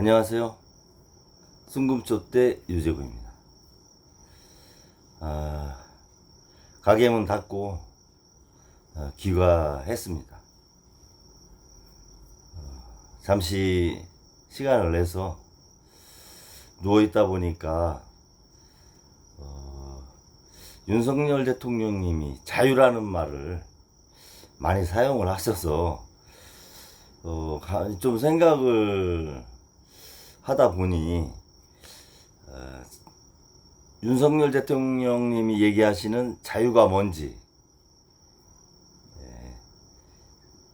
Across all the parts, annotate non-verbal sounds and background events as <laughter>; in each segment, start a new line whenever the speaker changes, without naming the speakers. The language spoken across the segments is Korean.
안녕하세요. 순금초대 유재구입니다. 아, 가게 문 닫고 어, 귀가했습니다. 어, 잠시 시간을 내서 누워 있다 보니까 어, 윤석열 대통령님이 자유라는 말을 많이 사용을 하셔서 어, 가- 좀 생각을 하다 보니 어, 윤석열 대통령님이 얘기하시는 자유가 뭔지 예,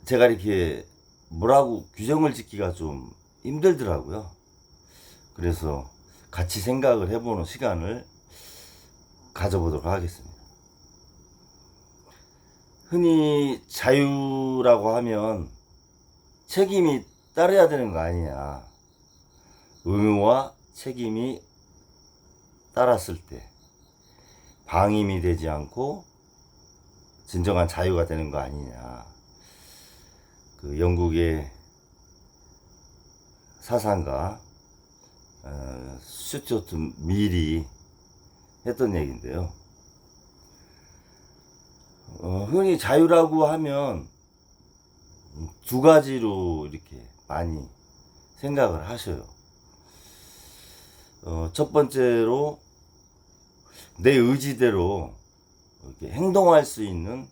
제가 이렇게 뭐라고 규정을 짓기가 좀 힘들더라고요. 그래서 같이 생각을 해보는 시간을 가져보도록 하겠습니다. 흔히 자유라고 하면 책임이 따라야 되는 거 아니냐. 의무와 책임이 따랐을 때 방임이 되지 않고 진정한 자유가 되는 거 아니냐. 그 영국의 사상가 어, 슈튜어트 밀이 했던 얘기인데요. 어, 흔히 자유라고 하면 두 가지로 이렇게 많이 생각을 하셔요. 어, 첫 번째로 내 의지대로 이렇게 행동할 수 있는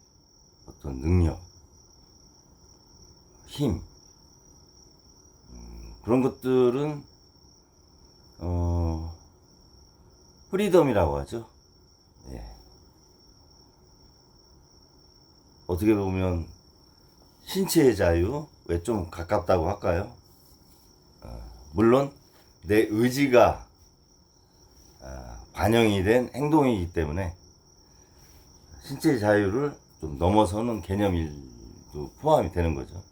어떤 능력, 힘, 음, 그런 것들은 어, 프리덤이라고 하죠. 예. 어떻게 보면 신체의 자유에 좀 가깝다고 할까요? 어, 물론 내 의지가 어, 반영이 된 행동이기 때문에 신체의 자유를 좀 넘어서는 개념일도 포함이 되는 거죠.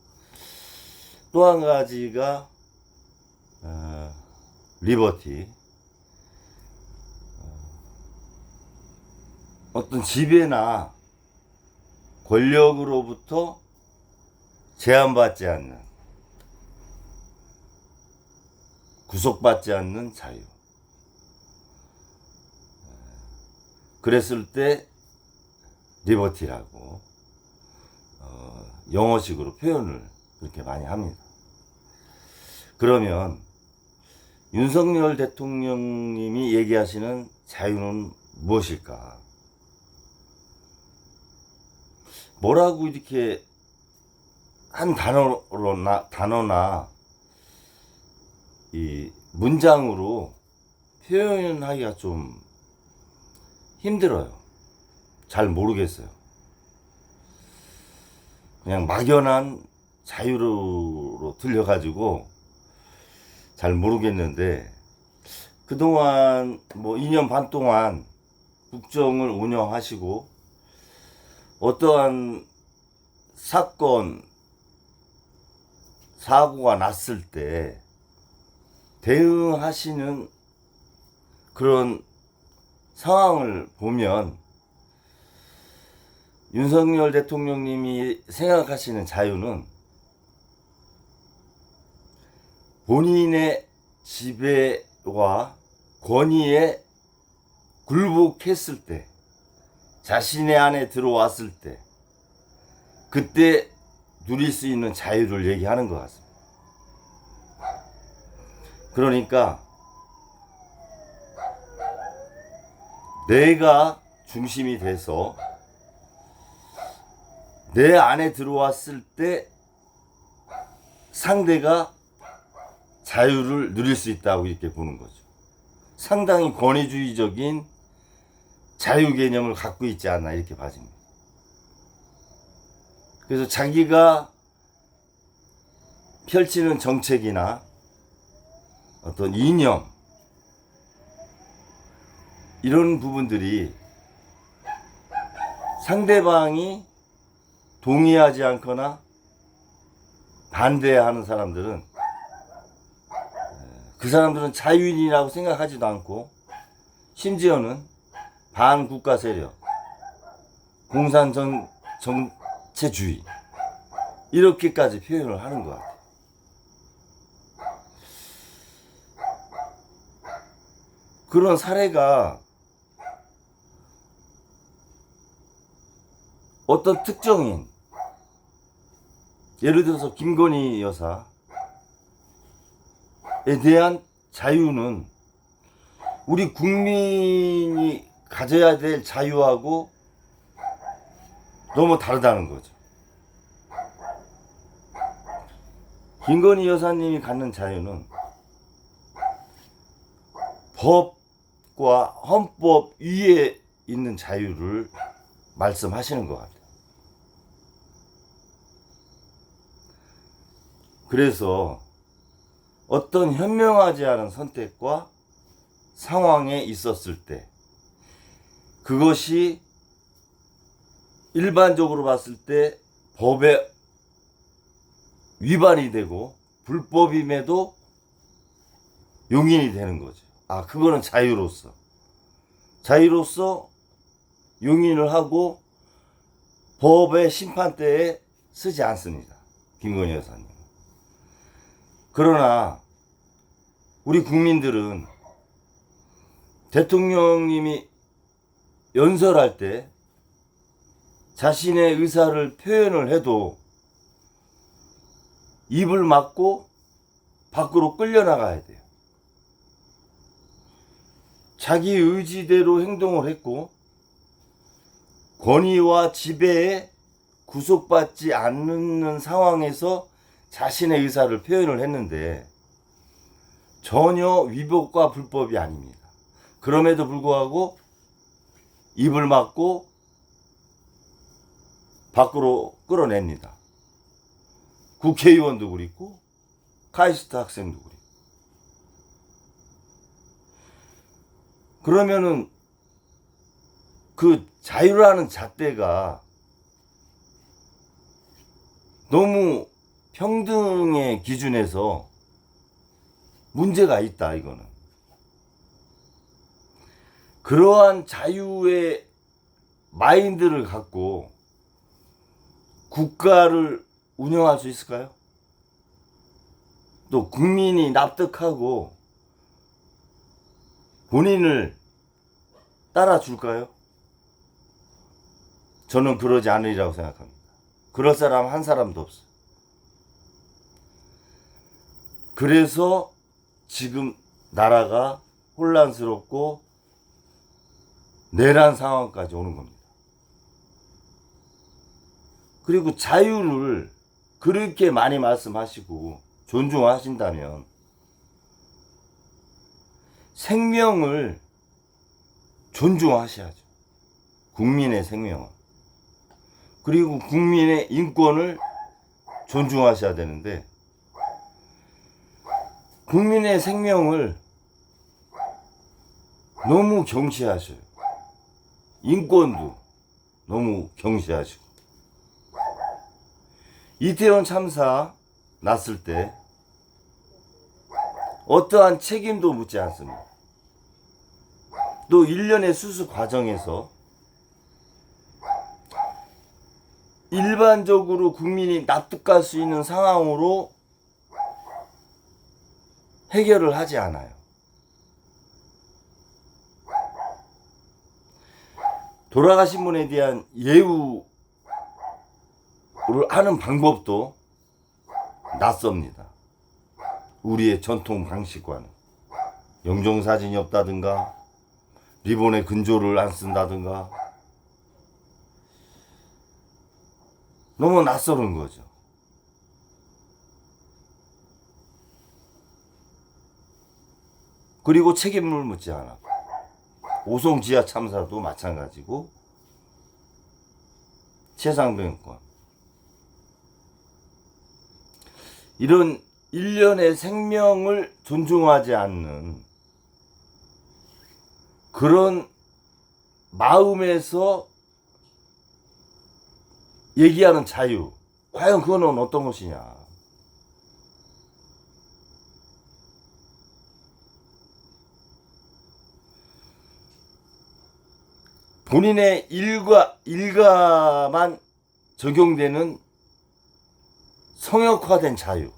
또 한 가지가 어, 리버티 어, 어떤 지배나 권력으로부터 제한받지 않는 구속받지 않는 자유. 그랬을 때 리버티라고 어, 영어식으로 표현을 그렇게 많이 합니다. 그러면 윤석열 대통령님이 얘기하시는 자유는 무엇일까? 뭐라고 이렇게 한 단어로나 단어나 이 문장으로 표현하기가 좀 힘들어요. 잘 모르겠어요. 그냥 막연한 자유로 들려가지고 잘 모르겠는데 그동안 뭐 2년 반 동안 국정을 운영하시고 어떠한 사건, 사고가 났을 때 대응하시는 그런 상황을 보면 윤석열 대통령님이 생각하시는 자유는 본인의 지배와 권위에 굴복했을 때, 자신의 안에 들어왔을 때, 그때 누릴 수 있는 자유를 얘기하는 것 같습니다. 그러니까 내가 중심이 돼서 내 안에 들어왔을 때 상대가 자유를 누릴 수 있다고 이렇게 보는 거죠. 상당히 권위주의적인 자유 개념을 갖고 있지 않나 이렇게 봐집니다. 그래서 자기가 펼치는 정책이나 어떤 이념 이런 부분들이 상대방이 동의하지 않거나 반대하는 사람들은 그 사람들은 자유인이라고 생각하지도 않고 심지어는 반국가 세력, 공산 정, 정체주의 이렇게까지 표현을 하는 것 같아요. 그런 사례가 어떤 특정인 예를 들어서 김건희 여사에 대한 자유는 우리 국민이 가져야 될 자유하고 너무 다르다는 거죠. 김건희 여사님이 갖는 자유는 법과 헌법 위에 있는 자유를 말씀하시는 것 같아요. 그래서 어떤 현명하지 않은 선택과 상황에 있었을 때 그것이 일반적으로 봤을 때 법에 위반이 되고 불법임에도 용인이 되는 거죠. 아, 그거는 자유로서. 자유로서 용인을 하고 법의 심판대에 쓰지 않습니다. 김건희 여사님. 그러나 우리 국민들은 대통령님이 연설할 때 자신의 의사를 표현을 해도 입을 막고 밖으로 끌려나가야 돼요. 자기 의지대로 행동을 했고 권위와 지배에 구속받지 않는 상황에서 자신의 의사를 표현을 했는데 전혀 위법과 불법이 아닙니다. 그럼에도 불구하고 입을 막고 밖으로 끌어냅니다. 국회의원도 그렇고 카이스트 학생도 그렇고 그러면은 그 자유라는 잣대가 너무 평등의 기준에서 문제가 있다 이거는 그러한 자유의 마인드를 갖고 국가를 운영할 수 있을까요? 또 국민이 납득하고 본인을 따라줄까요? 저는 그러지 않으리라고 생각합니다. 그럴 사람 한 사람도 없어. 그래서 지금 나라가 혼란스럽고 내란 상황까지 오는 겁니다. 그리고 자유를 그렇게 많이 말씀하시고 존중하신다면 생명을 존중하셔야죠. 국민의 생명을. 그리고 국민의 인권을 존중하셔야 되는데 국민의 생명을 너무 경시하셔요. 인권도 너무 경시하시고. 이태원 참사 났을 때 어떠한 책임도 묻지 않습니다. 또 일련의 수수 과정에서 일반적으로 국민이 납득할 수 있는 상황으로 해결을 하지 않아요. 돌아가신 분에 대한 예우를 하는 방법도 낯섭니다. 우리의 전통 방식과는 영정사진이 없다든가 리본에 근조를 안 쓴다든가 너무 낯설은 거죠. 그리고 책임을 묻지 않아. 오송 지하 참사도 마찬가지고 최상병권 이런 일련의 생명을 존중하지 않는 그런 마음에서 얘기하는 자유 과연 그거는 어떤 것이냐 본인의 일과 일가만 적용되는 성역화된 자유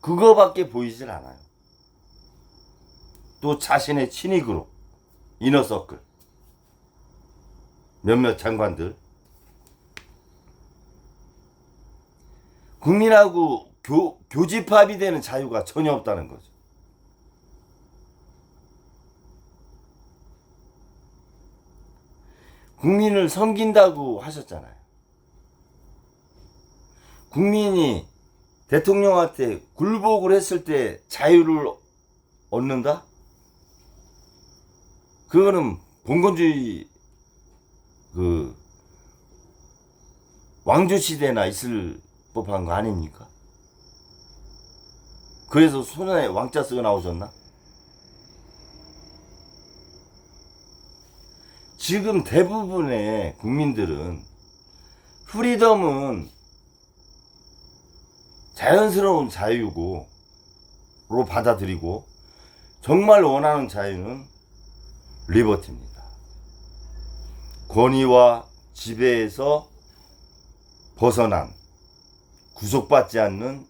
그거밖에 보이질 않아요. 또 자신의 친위 그룹, 이너서클, 몇몇 장관들, 국민하고 교, 교집합이 되는 자유가 전혀 없다는 거죠. 국민을 섬긴다고 하셨잖아요. 국민이 대통령한테 굴복을 했을 때 자유를 얻는다? 그거는 봉건주의 그 왕조 시대나 있을 법한 거 아닙니까? 그래서 손에 왕자 쓰고 나오셨나? 지금 대부분의 국민들은 프리덤은 자연스러운 자유고 로 받아들이고 정말 원하는 자유는 리버티입니다. 권위와 지배에서 벗어난 구속받지 않는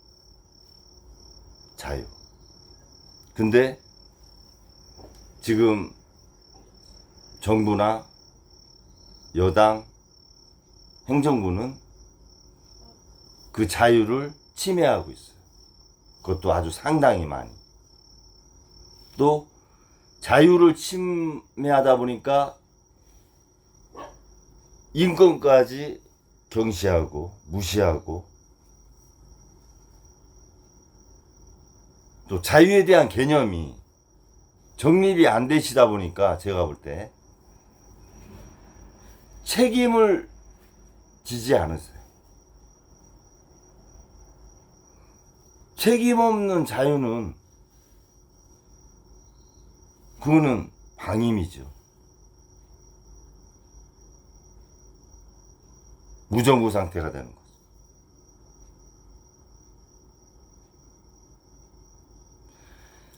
자유. 근데 지금 정부나 여당 행정부는 그 자유를 침해하고 있어요. 그것도 아주 상당히 많이. 또 자유를 침해하다 보니까 인권까지 경시하고 무시하고 또 자유에 대한 개념이 정립이 안 되시다 보니까 제가 볼 때 책임을 지지 않으세요. 책임 없는 자유는 그거는 방임이죠. 무정부 상태가 되는 거죠.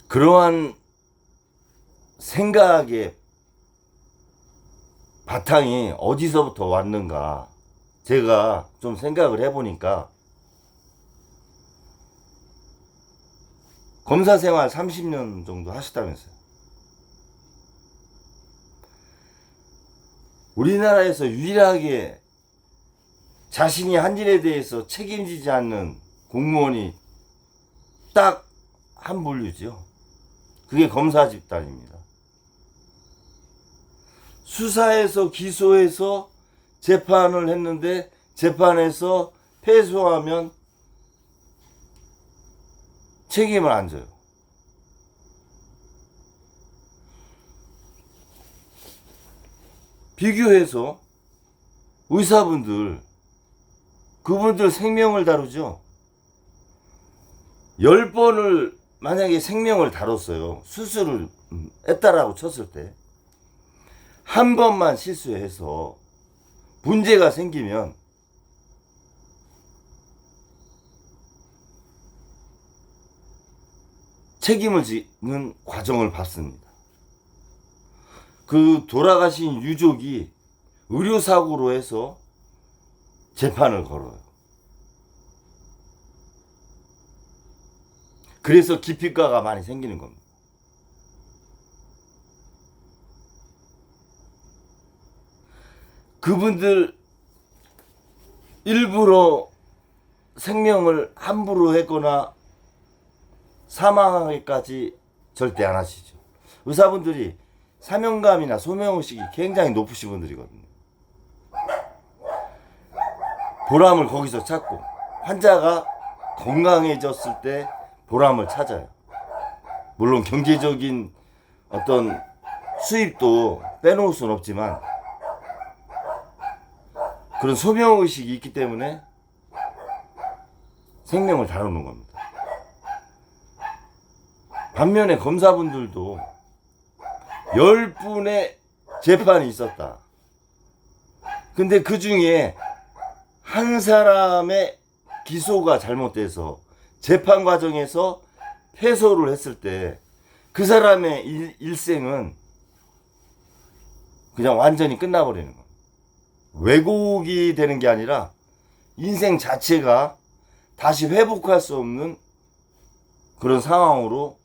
그러한 생각의 바탕이 어디서부터 왔는가 제가 좀 생각을 해보니까 검사 생활 30년 정도 하셨다면서요. 우리나라에서 유일하게 자신이 한 일에 대해서 책임지지 않는 공무원이 딱 한 분류죠. 그게 검사 집단입니다. 수사해서 기소해서 재판을 했는데 재판에서 패소하면 책임을 안 져요. 비교해서 의사분들 그분들 생명을 다루죠. 열 번을 만약에 생명을 다뤘어요. 수술을 음, 했다라고 쳤을 때 한 번만 실수해서 문제가 생기면 책임을 지는 과정을 밟습니다. 그 돌아가신 유족이 의료사고로 해서 재판을 걸어요. 그래서 기피가가 많이 생기는 겁니다. 그분들 일부러 생명을 함부로 했거나 사망하기까지 절대 안 하시죠. 의사분들이 사명감이나 소명의식이 굉장히 높으신 분들이거든요. 보람을 거기서 찾고 환자가 건강해졌을 때 보람을 찾아요. 물론 경제적인 어떤 수입도 빼놓을 수는 없지만 그런 소명 의식이 있기 때문에 생명을 다루는 겁니다. 반면에 검사분들도 열 분의 재판이 있었다. 근데 그 중에 한 사람의 기소가 잘못돼서 재판 과정에서 패소를 했을 때 그 사람의 일, 일생은 그냥 완전히 끝나버리는 거예요. 왜곡이 되는 게 아니라 인생 자체가 다시 회복할 수 없는 그런 상황으로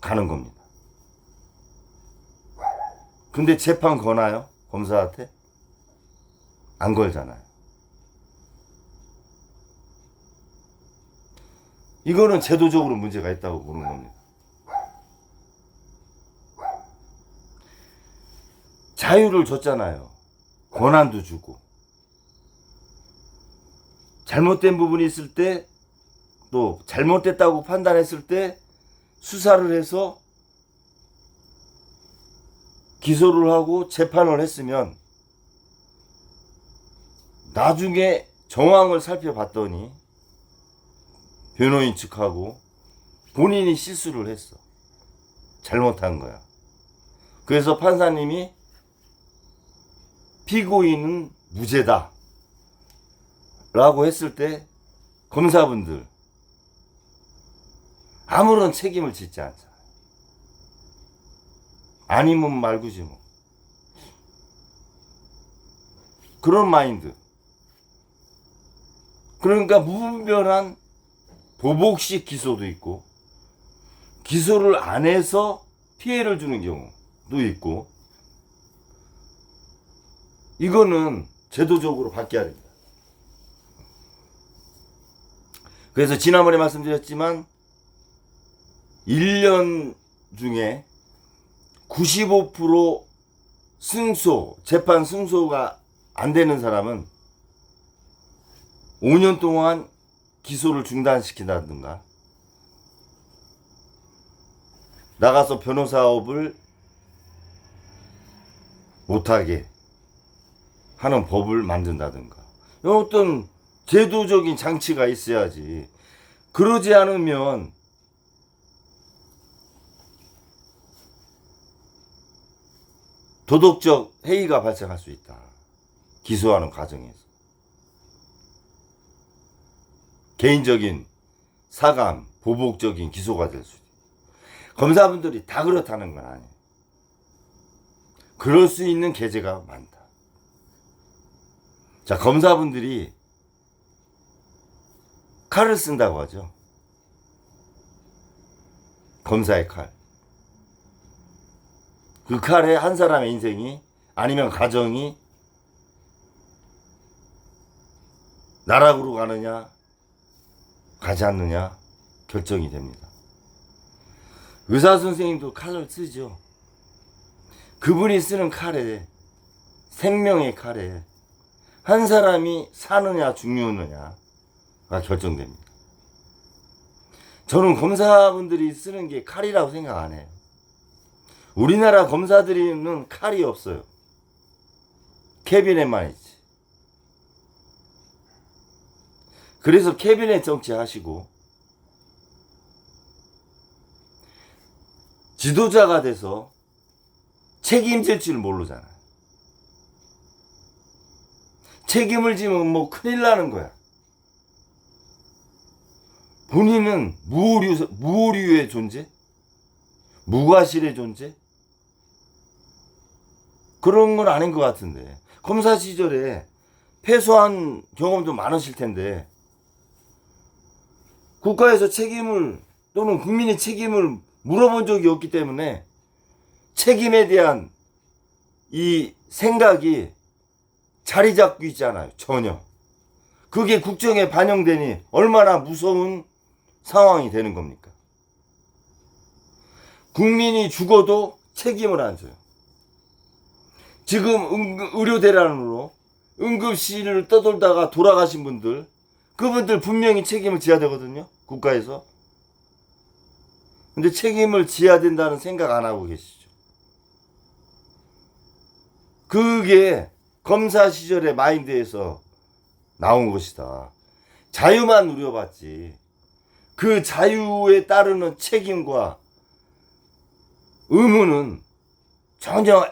가는 겁니다. 근데 재판 거나요? 검사한테? 안 걸잖아요. 이거는 제도적으로 문제가 있다고 보는 겁니다. 자유를 줬잖아요. 권한도 주고. 잘못된 부분이 있을 때, 또 잘못됐다고 판단했을 때 수사를 해서 기소를 하고 재판을 했으면 나중에 정황을 살펴봤더니 변호인 측하고 본인이 실수를 했어. 잘못한 거야. 그래서 판사님이 피고인은 무죄다. 라고 했을 때 검사분들 아무런 책임을 짓지 않잖아요. 아니면 말고지 뭐. 그런 마인드. 그러니까 무분별한 보복식 기소도 있고 기소를 안 해서 피해를 주는 경우도 있고 이거는 제도적으로 바뀌어야 됩니다. 그래서 지난번에 말씀드렸지만 1년 중에 95% 승소, 재판 승소가 안 되는 사람은 5년 동안 기소를 중단시킨다든가 나가서 변호사업을 못하게 하는 법을 만든다든가 어떤 제도적인 장치가 있어야지 그러지 않으면 도덕적 해이가 발생할 수 있다. 기소하는 과정에서. 개인적인 사감, 보복적인 기소가 될 수 있다. 검사분들이 다 그렇다는 건 아니에요. 그럴 수 있는 계제가 많다. 자, 검사분들이 칼을 쓴다고 하죠. 검사의 칼. 그 칼에 한 사람의 인생이 아니면 가정이 나락으로 가느냐 가지 않느냐 결정이 됩니다. 의사 선생님도 칼을 쓰죠. 그분이 쓰는 칼에 생명의 칼에 한 사람이 사느냐 죽느냐가 결정됩니다. 저는 검사분들이 쓰는 게 칼이라고 생각 안 해요. 우리나라 검사들이는 칼이 없어요. 캐비넷만 있지. 그래서 캐비넷 정치 하시고 지도자가 돼서 책임질 줄 모르잖아요. 책임을 지면 뭐 큰일 나는 거야. 본인은 무오류, 무오류의 존재? 무과실의 존재? 그런 건 아닌 것 같은데. 검사 시절에 패소한 경험도 많으실 텐데, 국가에서 책임을, 또는 국민의 책임을 물어본 적이 없기 때문에, 책임에 대한 이 생각이 자리 잡고 있잖아요. 전혀. 그게 국정에 반영되니 얼마나 무서운 상황이 되는 겁니까? 국민이 죽어도 책임을 안 져요. 지금 응- 의료 대란으로 응급실을 떠돌다가 돌아가신 분들, 그분들 분명히 책임을 져야 되거든요. 국가에서. 근데 책임을 져야 된다는 생각 안 하고 계시죠. 그게 검사 시절의 마인드에서 나온 것이다. 자유만 누려봤지. 그 자유에 따르는 책임과 의무는 전혀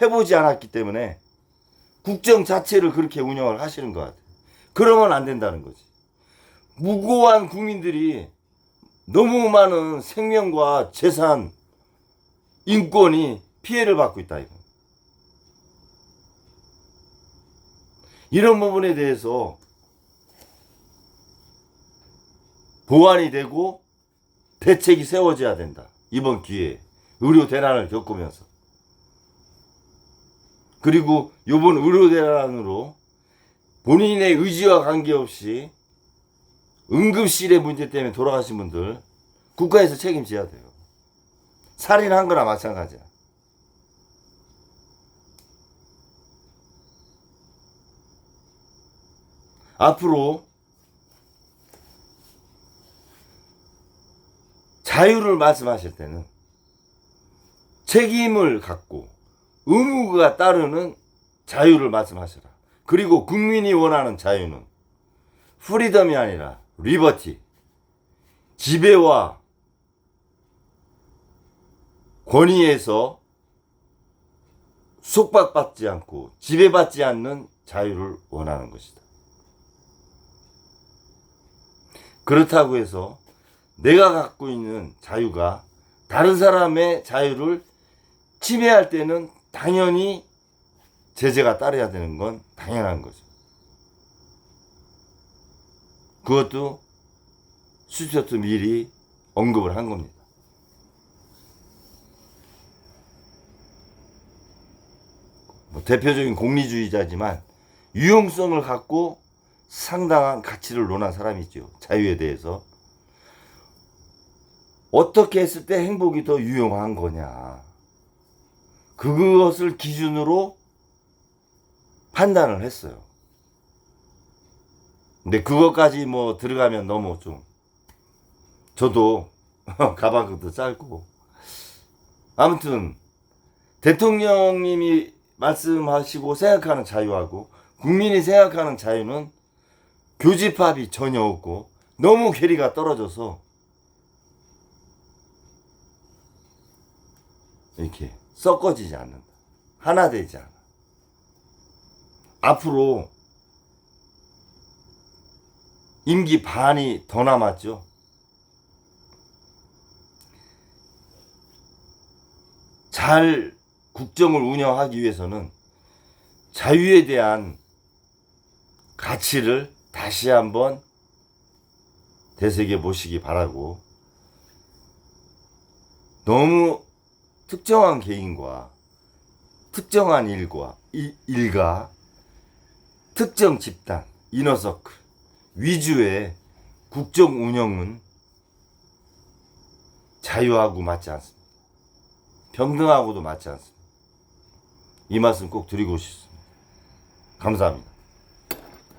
해보지 않았기 때문에 국정 자체를 그렇게 운영을 하시는 것 같아요. 그러면 안 된다는 거지. 무고한 국민들이 너무 많은 생명과 재산, 인권이 피해를 받고 있다, 이거. 이런 부분에 대해서 보완이 되고 대책이 세워져야 된다. 이번 기회에. 의료 대란을 겪으면서. 그리고 요번 의료 대란으로 본인의 의지와 관계없이 응급실의 문제 때문에 돌아가신 분들 국가에서 책임져야 돼요. 살인한 거나 마찬가지야. 앞으로 자유를 말씀하실 때는 책임을 갖고 의무가 따르는 자유를 말씀하시라. 그리고 국민이 원하는 자유는 프리덤이 아니라 리버티. 지배와 권위에서 속박받지 않고 지배받지 않는 자유를 원하는 것이다. 그렇다고 해서 내가 갖고 있는 자유가 다른 사람의 자유를 침해할 때는 당연히 제재가 따라야 되는 건 당연한 거죠. 그것도 수첩도 미리 언급을 한 겁니다. 뭐 대표적인 공리주의자지만 유용성을 갖고 상당한 가치를 논한 사람이죠. 자유에 대해서. 어떻게 했을 때 행복이 더 유용한 거냐. 그것을 기준으로 판단을 했어요. 근데 그것까지 뭐 들어가면 너무 좀 저도 <laughs> 가방도 짧고 아무튼 대통령님이 말씀하시고 생각하는 자유하고 국민이 생각하는 자유는 교집합이 전혀 없고 너무 괴리가 떨어져서 이렇게 섞어지지 않는다. 하나 되지 않아. 앞으로 임기 반이 더 남았죠. 잘 국정을 운영하기 위해서는 자유에 대한 가치를 다시 한번 되새겨 보시기 바라고 너무 특정한 개인과 특정한 일과 이- 일가 특정 집단 이너서클 위주의 국정 운영은 자유하고 맞지 않습니다. 평등하고도 맞지 않습니다. 이 말씀 꼭 드리고 싶습니다. 감사합니다.